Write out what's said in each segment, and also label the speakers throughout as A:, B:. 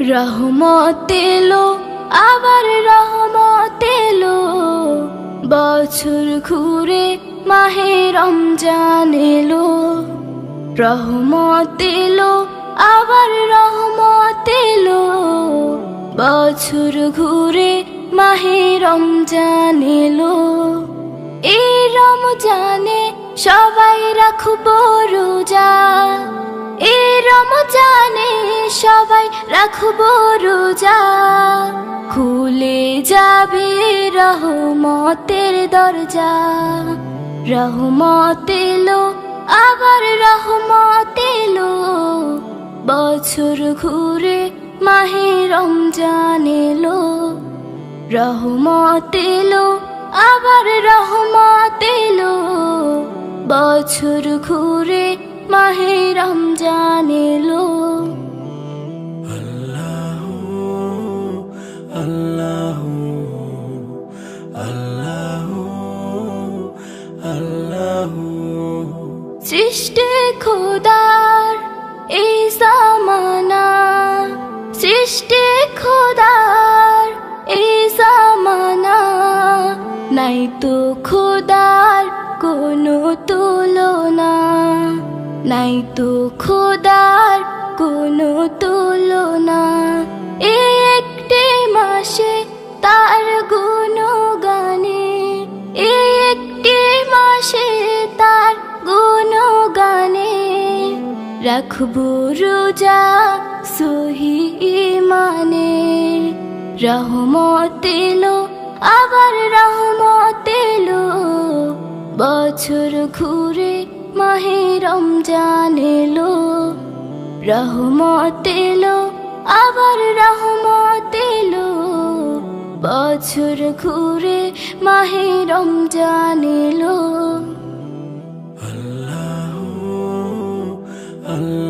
A: রহমত এলো, আবার রহমত এলো। বছর ঘুরে মাহে রমজান এলো। রহমত এলো, আবার রহমত এলো। বছর ঘুরে মাহে রমজান এলো। এই রমজানে সবাই রাখব রোজা। সবাই রাখব রোজা। খুলে যাবে রহমতের দরজা। রহমত এলো, আবার রহমত এলো। বছর ঘুরে মাহে রমজান এলো। রহমত এলো, আবার রহমত এলো। বছর ঘুরে মাহে রমজান সৃষ্টি খোদার এই জামানা। সৃষ্টি খোদার এই জামানা। নাই তো খোদার কোনো তুলনা। নাই তো খোদার কোনো তুলনা। একটি মাসে রাখব রোজা সহি মানে রহমত এলো, আবার রহমত এলো। বছর ঘুরে মাহে রমজান এলো। রহমত আবার রহমত এলো। বছর ঘুরে মাহে রমজান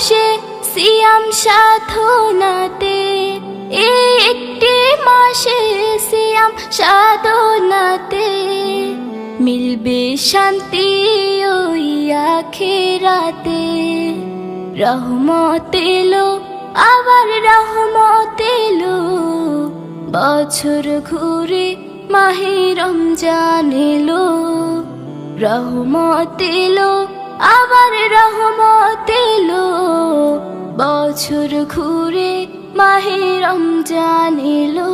A: মাসে সিয়াম সাধনাতে একটি মাসে সিয়াম সাধনাতে। মিলবে শান্তি ওই আখেরাতে। রহমত এলো, আবার রহমত এলো। বছর ঘুরে মাহে রমজান এলো, রহমত এলো আবার রহমত এলো বছর ঘুরে মাহে রমজান এলো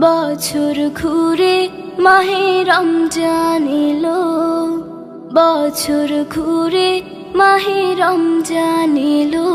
A: বছর ঘুরে মাহে রমজান এলো বছর ঘুরে মাহে রমজান এলো